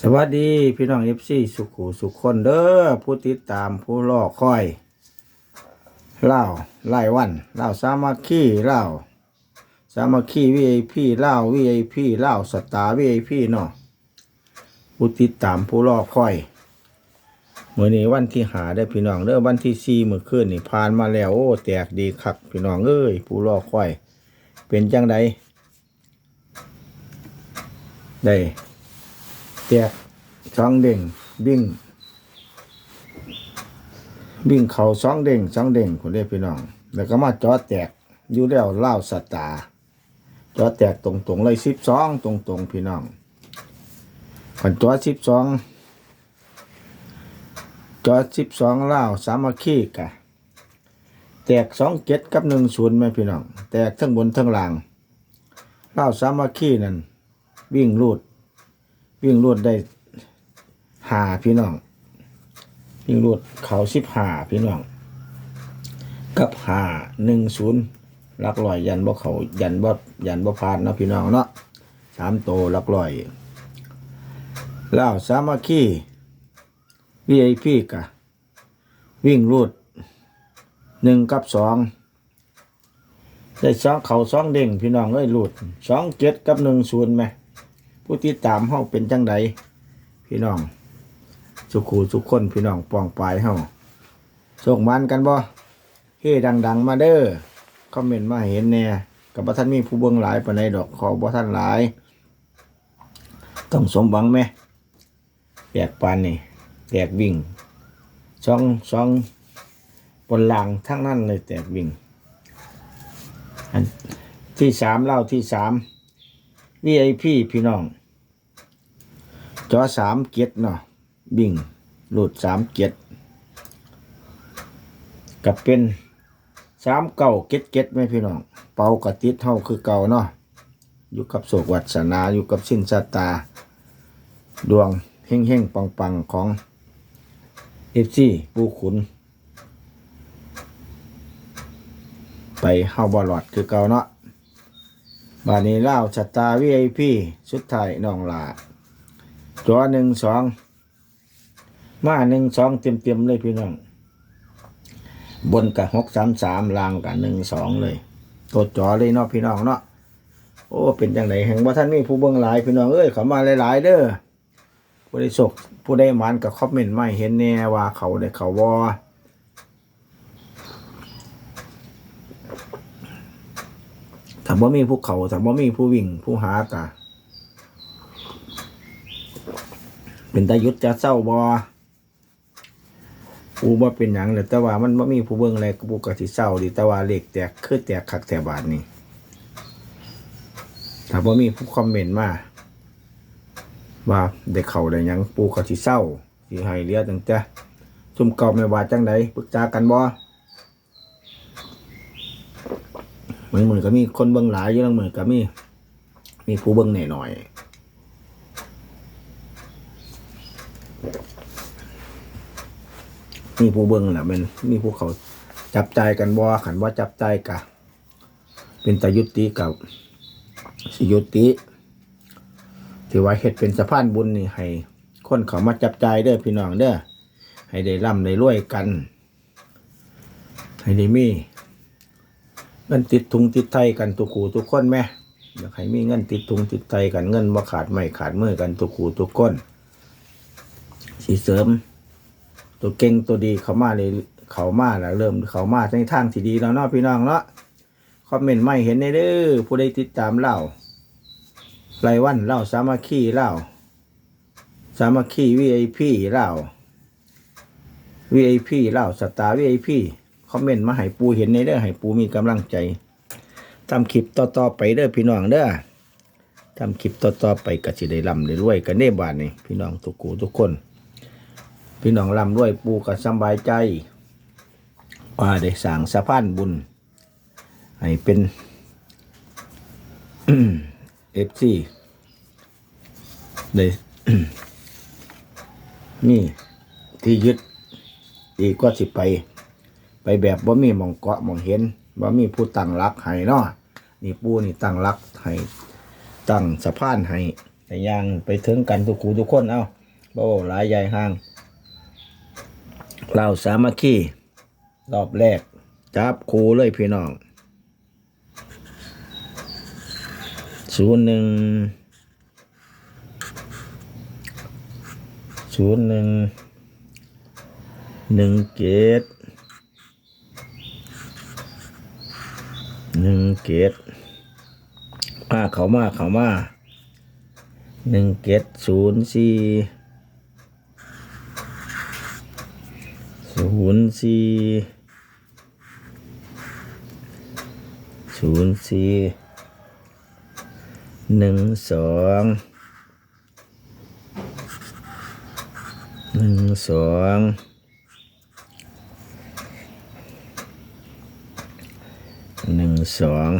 สวัสดีพี่น้องเอฟซีสุขุสุขคนเด้อผู้ติดตามผู้รอคอยเล่าไล่วันเล่าสามัคคีเล่าสามัคคีวีไอพีเล่าวีไอพีเล่าสตาร์วีไอพีเนาะผู้ติดตามผู้รอคอยเมื่อนี้วันที่หาได้พี่น้องเด้อวันที่สี่เมื่อคืนนี่ผ่านมาแล้วโอ้แตกดีคักพี่น้องเอ้ยผู้รอคอย เป็นจังไดได้ แจกสองเด้งบิ่งบิ่งเขาสองเด้งสองเด้งคนเรียกพี่น้อง แล้วก็มาจอแตกอยู่แล้วเล่าสตาร์จอแตกตรงๆเลยสิบสองตรงๆพี่น้องขันจอสิบสองจอสิบสองเล่าสามัคคีกะแตกสองเจ็ดกับหนึ่งศูนย์ไหมพี่น้อง แตกทั้งบนทั้งล่างเล่าสามัคคีนั่นวิ่งรูด วิ่งรวดได้หาพี่น้อง วิ่งรวดเขาสิบหาพี่น้อง กับหาหนึ่งศูนย์ลักลอยยันบ่เขายันบ่ยันบ่พานเนาะพี่น้องเนาะสามโตลักลอยแล้วสามัคคี VIP กะ วิ่งรูดหนึ่งกับสองได้สองเขาสองเด้งพี่น้องเอ้ยรูดสองเจ็ดกับหนึ่งศูนย์ไหม ผู้ติดตามเฮาเป็นจังใดพี่น้อง สุขูสุขคนพี่น้องปองปลายเฮาส่งมันกันบ่เฮ้ดัง ๆ มาเด้อคอมเมนต์มาเห็นแน่กับบ่ท่านมีผู้เบิ่งหลายปานใดดอกขอบ่ท่านหลาย ต้องสมหวังไหมแตกปานนี่แตกวิ่งสองสองบนหลังทั้งนั้นเลยแตกวิ่งอันที่สามเล่าที่สาม VIP พี่น้อง จอสามเกียรเนาะบิ่งหลุดสามเกียรกับเป็นสามเก่าเก็ดเก็ดไหมพี่น้อง เป่ากระติดเท่าคือเก่าเนาะอยู่กับโศกวัสนาอยู่กับสิ้นสตา ดวงเฮ่งเฮ่งปังปังของเอฟซีปูขุน ไปเฮาบอลอดคือเก่าเนาะ บานนี้เล่าชะตาวีไอพีสุดท้ายน้องลาจอหนึ่งสองมาหนึ่งสองเต็มเต็มเลยพี่น้อง บนกับหกสามสามล่างกับหนึ่งสองเลยตัวจอเลยเนาะพี่น้องเนาะโอ้เป็นจังไดแห่งว่าท่านมีผู้เบิ่งหลายพี่น้องเอ้ยเขามาหลายๆเด้อผู้ได้สกผู้ได้หมันกับคอมเมนต์ไม่เห็นแน่ว่าเขาได้เขาวอ ถ้าบ่มีผู้เขาถ้าบ่มีผู้วิ่งผู้หากะเป็นตายุทธจะเศร้าบ่ปูบ่าเป็นหยังเลยแต่ว่ามันบ่มีผู้เบิ่งอะไรกูก็สิเศร้าดิแต่ว่าเลขแตกคือแตกคักแตกบาดนี่ถ้าบ่มีผู้คอมเมนต์มาว่าได้เขาได้หยังปูก็สิเศร้าสิให้เหลือตั้งแต่ซุ่มเก่าแม่ว่าจังไดปรึกษากันบ่ เหมือนเหมือนก็มีคนเบิ่งหลายอยู่แล้วเหมือนก็มี มีผู้เบิ่งหน่อยหน่อยมีผู้เบิ่งแหละมันมีผู้เขาจับใจกันบ่ขันว่าจับใจกะ เป็นตยุติกับสิยุติถือว่าเฮ็ดเป็นสะพานบุญนี่ให้คนเขามาจับใจเด้อพี่น้องเด้อให้ได้ร่ำได้รวยกัน ให้ได้มี เงินติดทุงติดไทยกันทุกขู่ทุกคนแม่อยากให้มีเงินติดทุงติดไทยกันเงินบ่ขาดไม่ขาดมือกันทุกขู่ทุกคนสีเสริม ตัวเก่งตัวดีเขามาเลยเขามาแล้วเริ่มเขามาในทางที่ดีแล้วเนาะพี่น้องเนาะคอมเมนต์ไม่เห็นในเด้อผู้ใดติดตามเล่าไรายวันเล่าสามัคคีเล่าสามัคคีวีไอพีเล่าวีไอพีเล่าสตาร์วีไอพี คอมเมนต์มาให้ปูเห็นในเด้อให้ปูมีกำลังใจทำคลิปต่อๆไปเด้อพี่น้องเด้อทำคลิปต่อๆไปก็สิได้ร่ำได้รวยกันเด้บานนี่พี่น้องทุกกูทุกคน พี่น้องร่ำรวยปูก็สบายใจว่าได้สร้างสะพานบุญให้เป็นเอฟซีได้นี่ที่ยึดอีกก็สิไป ไปแบบบ่มีมองเกาะมองเห็นบ่มีผู้ตั้งรักให้เนาะนี่ปูนี่ตั้งรักให้ตั้งสะพานให้แต่ยังไปถึงกันทุกคูทุกคนเอ้าโอ้หลายใหญ่ห้างเราสามัคคีรอบแรกจับคูเลยพี่น้องศูนย์หนึ่งศูนย์หนึ่งหนึ่งเกต หนึ่งเกตมาเขามาเขามาหนึ่งเกตศูนย์สี่ศูนย์สี่ศูนย์สี่หนึ่งสองหนึ่งสอง หนึ่งสอง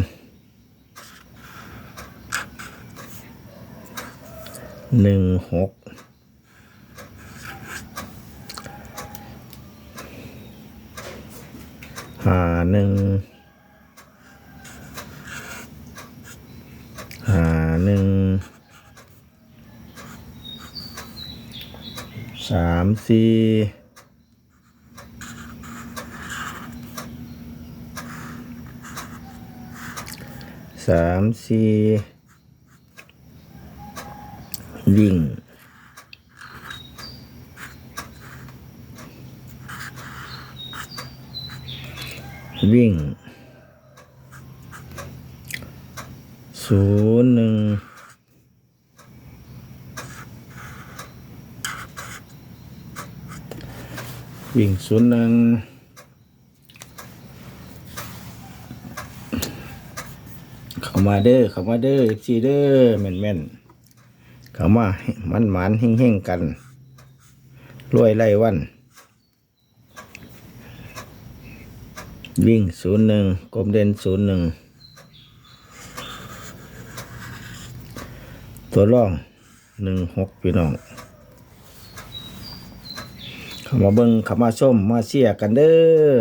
หนึ่งหกห้าหนึ่งห้าหนึ่งสามสี่ สามสี่วิ่งวิ่งศูนย์หนึ่งวิ่งศูนย์หนึ่ง เขามาเด้อเขามาเด้อซีเด้อแม่นแม่นเขามามันหมานๆเฮ่งกันรวยไล่วัน วิ่งศูนย์หนึ่งกลมเด่นศูนย์หนึ่งตัวร่องหนึ่งหกพี่น้องขามาเบิ้งขามาส้มมาเสียกันเด้อ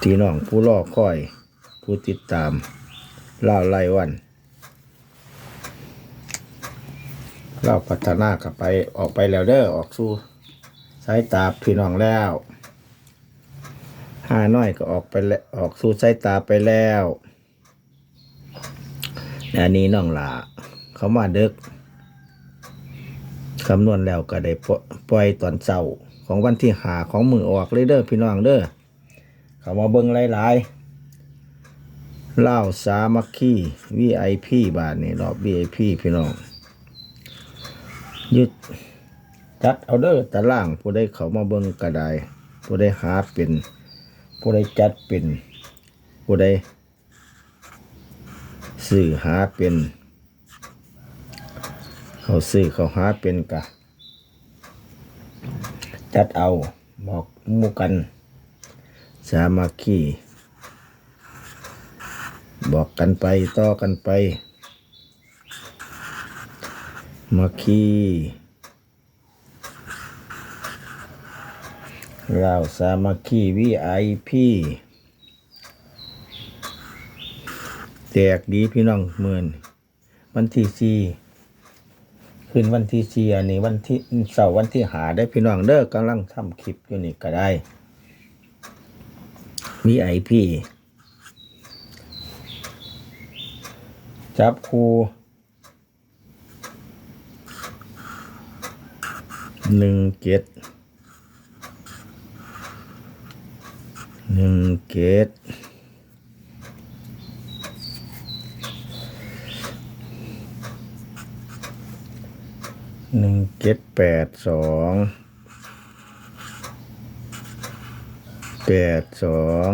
พี่น้องผู้รอคอย ผู้ติดตามเล่าไล่วันเล่าพัฒนากับไปออกไปแล้วเด้อออกสู่สายตาพี่น้องแล้วห้าน้อยก็ออกไปแล้วออกสู่สายตาไปแล้วอันนี้น้องหลาเขามาเดึกคำนวณแล้วก็ได้ปล่อยตอนเช้าของวันที่หาของมือออกเลยเด้อพี่น้องเด้อเขามาเบิ่งหลายๆ เล่าสามัคคี VIP บาทนี่รอบ VIP พี่น้องยึดจัดเอาเด้อตารางผู้ใดเขามาเบิ่งก็ไดผู้ใดหาเป็น ผู้ใดจัดเป็น ผู้ใดสื่อหาเป็น เขาสื่อเขาหาเป็นกะ จัดเอาบอกมู่กัน สามัคคี บอกกันไปต่อกันไปมัคคีเราสามัคคีวีไอพีแจกดีพี่น้องเมือนวันที่สี่ขึ้นวันที่สี่อันนี้วันที่เสาร์วันที่หาได้พี่น้องเด้อกำลังทำคลิปอยู่นี่ก็ได้วีไอพี จับคูหนึ่งเจ็ดหนึ่งเกตหนึ่งเกตแปดสองแปดสอง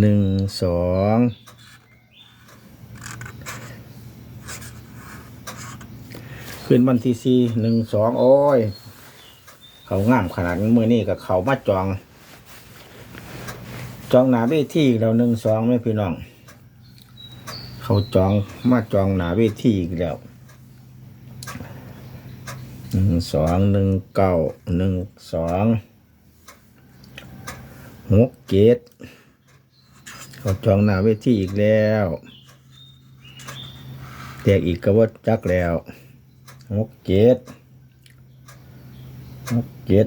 หนึ่งสองขึ้นวันที่สี่หนึ่งสองโอ้ย เขางามขนาดมือนี่กับเขามาจอง จองหนาเวทีอีกแล้วหนึ่งสองไม่พี่น้อง เขาจองมาจองหนาเวทีอีกแล้วหนึ่งสองหนึ่งเก้าหนึ่งสองหกเจ็ด ขาจองหน้าเวทีอีกแล้ว แตกอีกก็ว่าจักแล้วหกเจ็ดหกเจ็ด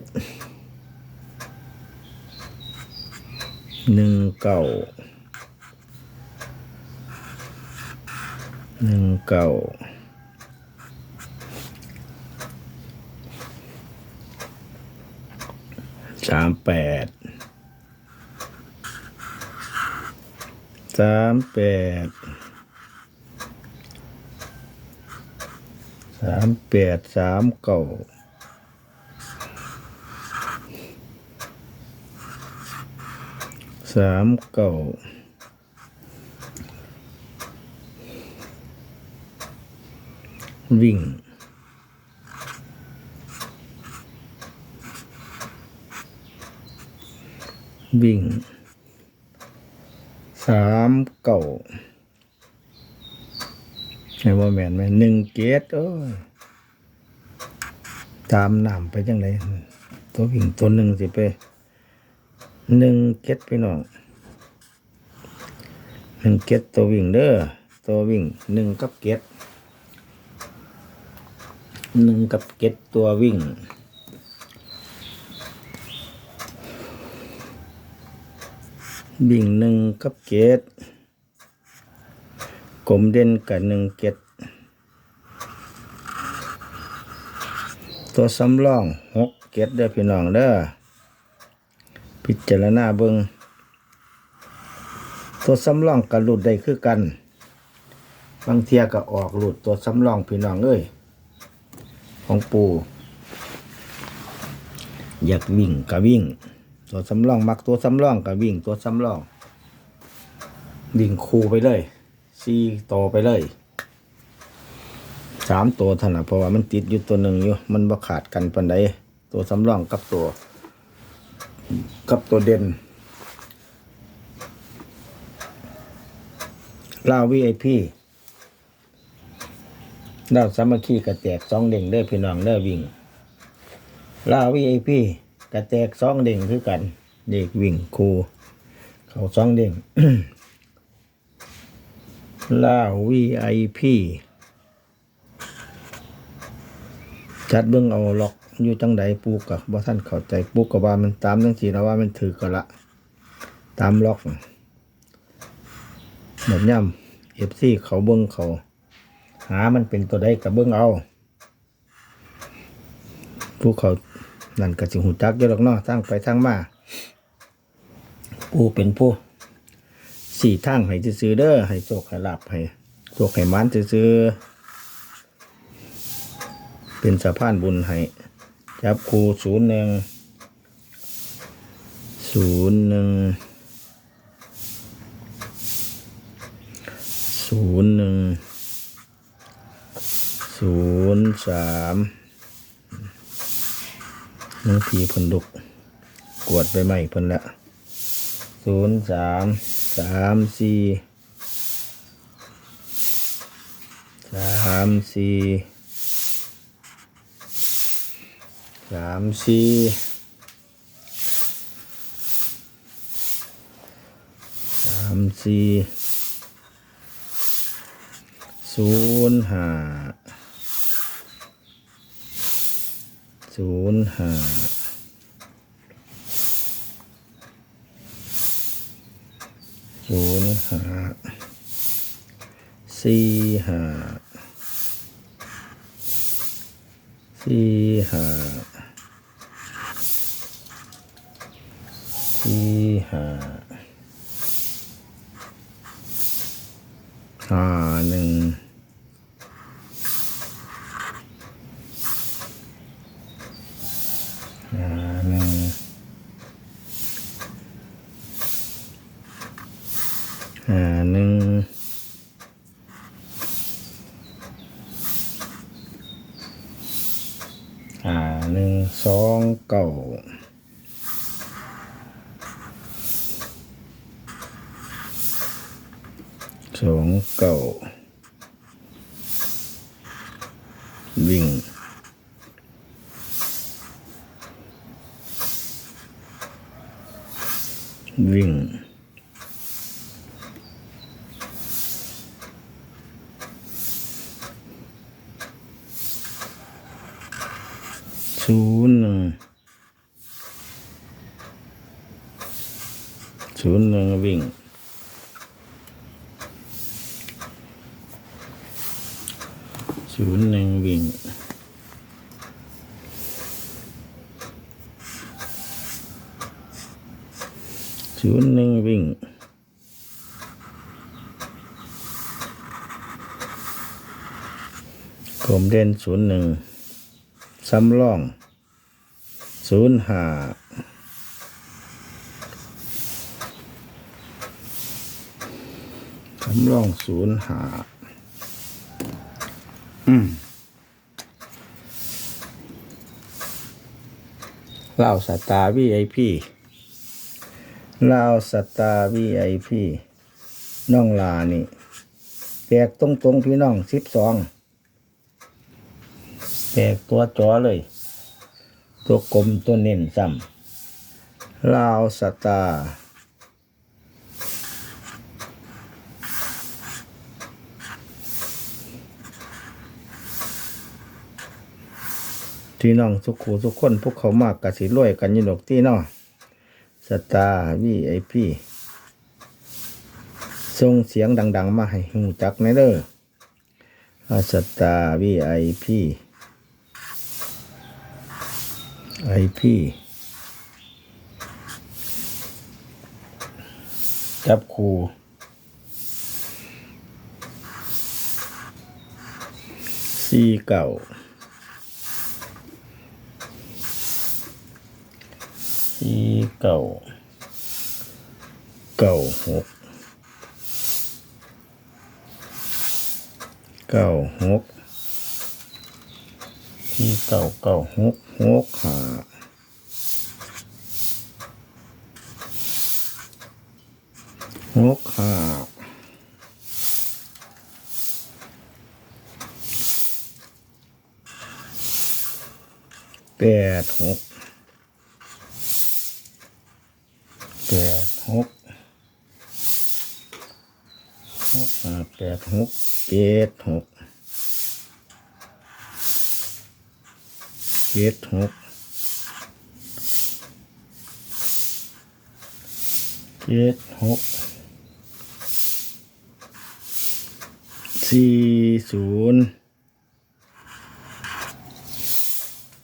หนึ่งเก้าหนึ่งเก้าสามแปด สามแปดสามแปดสามเก้าสามเก้าวิ่งวิ่ง สามเก่าใช่ว่าแมนไหมหนึ่งเกตเอ้ยตามน้ำไปจังไรตัววิ่งตัวหนึ่งสิไปหนึ่งเกตไปน้องหนึ่งเกตตัววิ่งเด้อตัววิ่งหนึ่งกับเกตหนึ่งกับเกตตัววิ่ง บิ่งหนึ่งกับเกตกลมเด่นกับหนึ่งเกตตัวสำรองหกเกตเด้อพี่น้องเด้อพิจารณาเบิงตัวสำรองกับหลุดได้คือกัน บางเทียก็ออกหลุดตัวสำรองพี่น้องเอ้ยของปูอยากวิ่งก็วิ่ง ตัวสำรองมักตัวสำรองกับวิ่งตัวสำรอง วิ่งคูไปเลยสี่ตัวไปเลยสามตัวเท่านั้นเพราะว่ามันติดอยู่ตัวหนึ่งอยู่ มันบ่ขาดกันปันใดตัวสำรองกับตัว กับตัวเด่นลาววีไอพีดาวสามัคคีกระแตกสองเด้งเด้อพี่น้องเด้อวิ่งลาววีไอพี กระแตกสองเด้งคือกัน เด็กวิ่งครูเขาสองเด้งล่าววีไอพีจัดเบื้องเอาล็อกอยู่จังใดปูกับบ่ท่านเข้าใจปูกับว่ามันตามจังสีนะว่ามันถือกันละ ตามล็อกหมดย่ำเอฟซีเขาเบิ้องเขา หามันเป็นตัวใดกับเบิ้องเอาผู้เขา นั่นก็สิหูจักเยอะหรอกเนาะทางไปทางมาผู้เป็นผู้สี่ทางให้ซื้อๆเด้อให้โชคให้ลาบให้โชคให้มันซื้อๆเป็นสะพานบุญให้จับครูศูนย์หนึ่งศูนย์หนึ่งศูนย์หนึ่งศูนย์สาม น้องผีเพิ่นลุก กวดไปใหม่เพิ่นละศูนย์สามสามสี่สามสี่สามสี่สามสี่ศูนย์ห้า ศูนย์ห้าศูนย์ห้าสี่ห้าสี่ห้าสี่ห้าห้าหนึ่ง ห้าหนึ่งห้าหนึ่งห้าหนึ่งสองเก้า สองเก้าวิ่งวิ่ง ศูนย์หนึ่งศูนย์หนึ่งวิ่ง ศูนย์หนึ่งวิ่ง ศูนย์หนึ่งวิ่ง กลมเด่นศูนย์หนึ่งซ้ำร่องศูนย์ห้าซ้ำร่องศูนย์ห้าอืมเล่าสตาร์วีไอพีเล่าสตาร์วีไอพีน้องลานี่แตกตรงตรงๆพี่น้องสิบสอง ตกตัวจอเลย ตัวกลมตัวเน้นซ้ำลาวสตาร์ที่น้องสุขูทุกคนพวกเขามากกะสิรวยกันยินดอกที่น้องสตาร์วีไอพีส่งเสียงดัง ๆ มาให้หูจักในเด้อสตาร์วีไอพีไอพี่จับครูสี่เก่าสี่เก่า เก่าหกเก่าหก ที่เก่าเก่าหกหกห้าหกห้าแปดหกแปดหกหกห้าแปดหกเจ็ดหก เจ็ดหกเจ็ดหกสี่ศูนย์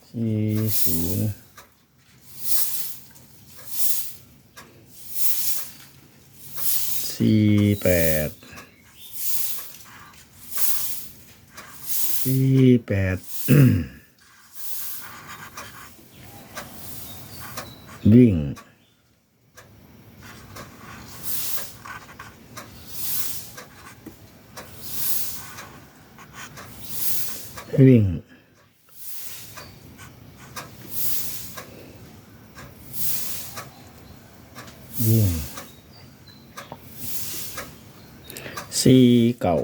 สี่ศูนย์สี่แปดสี่แปด วิ่ง วิ่ง วิ่งสี่เก่า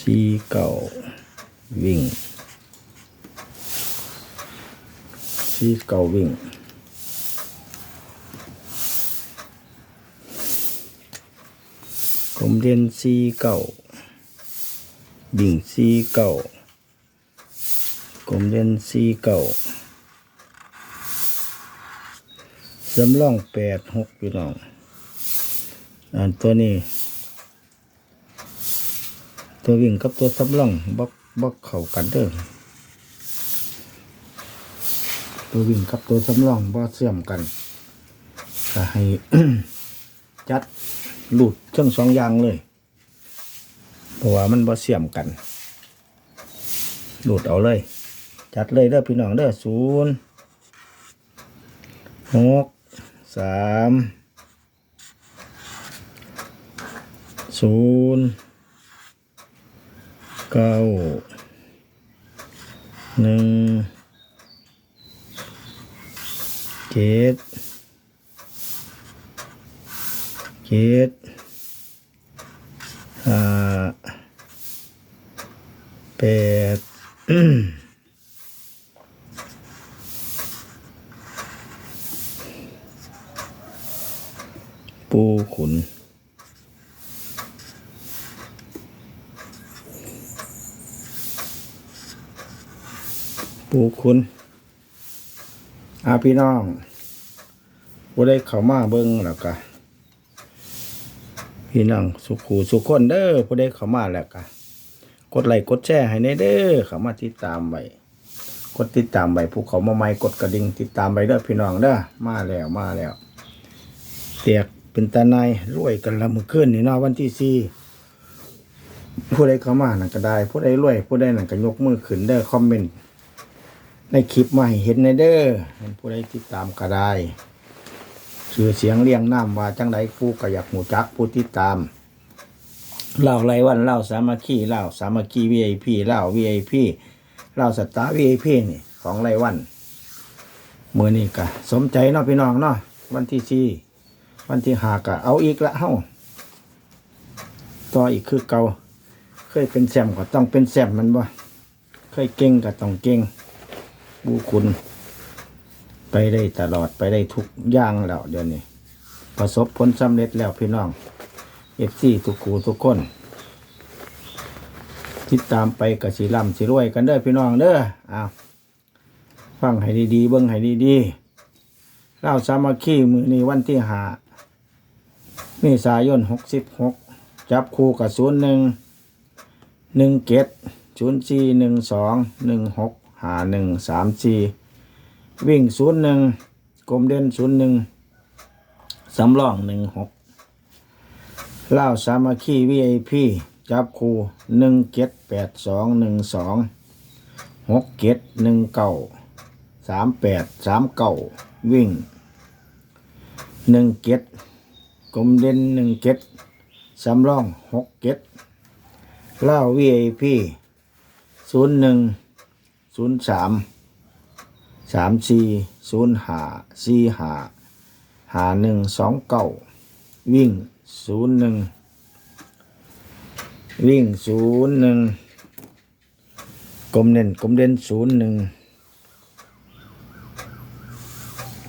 สี่เก่าวิ่ง ซีเก่าวิ่งกลมเด่นซีเก่าวิ่งซีเก่ากลมเด่นซีเก่าสำรองแปดหกพี่น้องอันตัวนี้ ตัววิ่งกับตัวสำรองบกบกเข้ากันเด้อ ตัววิ่งกับตัวสำรองบ่เสื่อมกันก็ให้จัดหลุดทั้งสองอย่างเลย เพราะว่ามันบ่เสื่อมกันหลุดเอาเลย จัดเลยเด้อพี่น้องเด้อศูนย์หกสามศูนย์เก้าหนึ่ง เจ็ดเจ็ดห้าแปดปูขุนปผู้คุณอาพี่น้อง ผู้ได้เข้ามาเบิ่งแล้วก็พี่น้องสุขูสุขคนเด้อผู้ได้เข้ามาแล้วก็กดไลค์กดแชร์ให้ในเด้อเข้ามาติดตามไว้กดติดตามไว้ผู้เขามาใหม่กดกระดิ่งติดตามไว้เด้อพี่น้องเด้อมาแล้วมาแล้วเตียกเป็นตาในายรวยกันละมื้อคืนนี่เนาะวันที่สี่ผู้ใดเข้ามาหนั่นก็ได้ผู้ใดรวยผู้ใดหนั่นก็ยกมือขึ้นเด้อคอมเมนต์ในคลิปมาให้เห็นในเด้อเห็นผู้ใดติดตามก็ได้ ชื่อเสียงเรียงน้ำว่าจังใดผู้ก็อยากหูจักผู้ติดตามเล่าไรวันเล่าสามัคคีเล่าสามัคคี VIP เล่า VIP เล่าสตาร์ VIP นี่ของไรวันเมื่อนี้ก็สมใจเนาะพี่น้องเนาะวันที่สี่วันที่หาก็เอาอีกละเฮ้าต่ออีกคือเก่าเคยเป็นแซมก็ต้องเป็นแซมมันบ่เคยเก่งก็ต้องเก่งบูคุณ ไปได้ตลอดไปได้ทุกอย่างแล้วเดี๋ยวนี้ ประสบผลสำเร็จแล้วพี่น้องเอฟซีทุกคูทุกคนติดตามไปกับสีลำสีรวยกันเด้อพี่น้องเด้ออ้าวฟังให้ดีๆเบิ้งให้ดีๆเล่าสามัคคีมือนี้วันที่หาเมษายนหกสิบหกจับคู่กับศูนย์หนึ่งหนึ่งเกตศูนย์สี่หนึ่งสองหนึ่งหกหาหนึ่งสามสี่ วิ่งศูนย์หนึ่งกลมเด่นศูนย์หนึ่งสำรองหนึ่งหกเล่าสามัคคีวีไอพีจับคูหนึ่งเกตแปดสองหนึ่งสองหกเกตหนึ่งเก้าสามแปดสามเก้าวิ่งหนึ่งเกตกลมเด่นหนึ่งเกตสำรองหกเกตเล่า VIP ศูนย์หนึ่งศูนย์สาม สามสี่ศูนย์หาสี่หาหาหนึ่งสองเก้าวิ่งศูนย์หนึ่งวิ่งศูนย์หนึ่งกลมเด่นกลมเด่นศูนย์หนึ่ง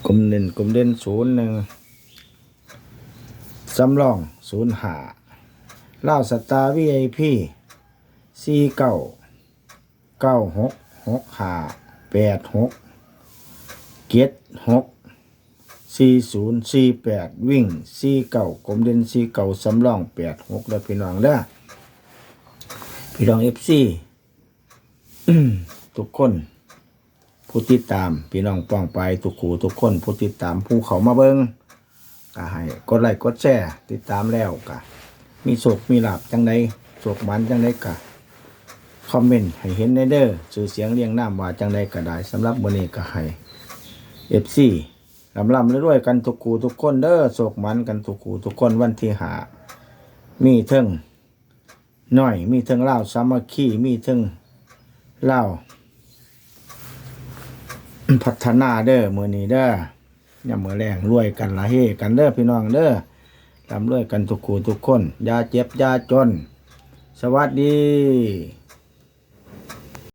กลมเด่นกลมเด่นศูนย์หนึ่งสำรองศูนย์หาเล่าสตาร์วีไอพีสี่เก้าเก้าหกหกห้าแปดหก เจ็ดหกสี่ศูนย์สี่แปดวิ่งสี่เก้ากลมเด่นสี่เก้าสำรองแปดหกแล้วพี่น้องเด้อพี่น้องเอฟซีทุกคนผู้ติดตามพี่น้องป้องไปทุกขู่ทุกคนผู้ติดตามผู้เขามาเบิงก็ให้กดไลค์กดแชร์ติดตามแล้วก็มีโศกมีหลับจังใดโศกมันจังใดกะคอมเมนต์ให้เห็นในเด้อสื่อเสียงเรียงน้ำว่าจังใดก็ได้สำหรับวันนี้ก็ให้ เอฟซีลำลำรวยๆกันทุกคูทุกคนเด้อโศกมันกันทุกคูทุกคนวันที่หา มีเทิงน้อย มีเทิงเล่าสามัคคีมีเทิงเล่าพัฒนาเด้อมือนี้เด้อย่ามือแรงรวยกันละเฮกันเด้อพี่น้องเด้อทำด้วยกันทุกคู่ทุกคนอย่าเจ็บอย่าจน สวัสดี